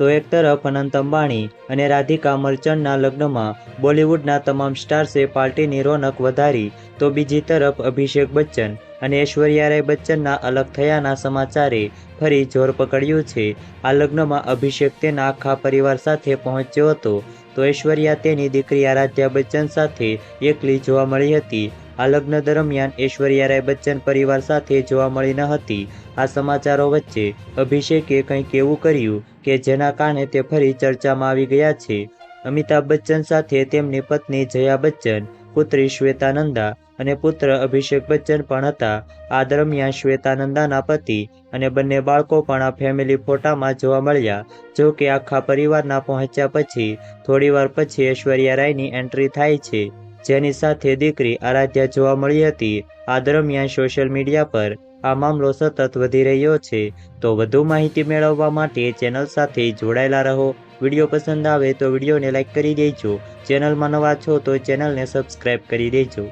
તો એક તરફ અનંત અંબાણી અને રાધિકા મર્ચન્ટના લગ્નમાં બોલિવૂડના તમામ સ્ટાર્સે પાર્ટીની રોનક વધારી, તો બીજી તરફ અભિષેક બચ્ચન અને ઐશ્વર્યા રાય બચ્ચનના અલગ થયાના સમાચારે ફરી જોર પકડ્યું છે. આ લગ્નમાં અભિષેક તેના આખા પરિવાર સાથે પહોંચ્યો હતો, તો ઐશ્વર્યા તેની દીકરી આરાધ્યા બચ્ચન સાથે એકલી જોવા મળી હતી. આ લગ્ન દરમિયાન ઐશ્વર્યા રાય બચ્ચન પરિવાર સાથે જોવા મળી ન હતી. આ સમાચારો વચ્ચે અભિષેકે કંઈક એવું કર્યું કે જેના કારણે તે ફરી ચર્ચામાં આવી ગયા છે. અમિતાભ બચ્ચન સાથે તેમની પત્ની જયા બચ્ચન, પુત્રી શ્વેતા નંદા અને પુત્ર અભિષેક બચ્ચન પણ હતા. આ દરમિયાન શ્વેતા નંદાના પતિ અને બંને બાળકો પણ આ ફેમિલી ફોટામાં જોવા મળ્યા. જો કે આખા પરિવારના પહોંચ્યા પછી થોડીવાર પછી ઐશ્વર્યા રાયની એન્ટ્રી થાય છે. જેની સાથે દીકરી આરાધ્યા જોવા મળી હતી. આ દરમિયાન સોશિયલ મીડિયા પર આ મામલો સતત વધી રહ્યો છે. તો વધુ માહિતી મેળવવા માટે ચેનલ સાથે જોડાયેલા રહો. વીડિયો પસંદ આવે તો વિડીયોને લાઇક કરી દેજો. ચેનલમાં નવા છો તો ચેનલને સબસ્ક્રાઈબ કરી દેજો.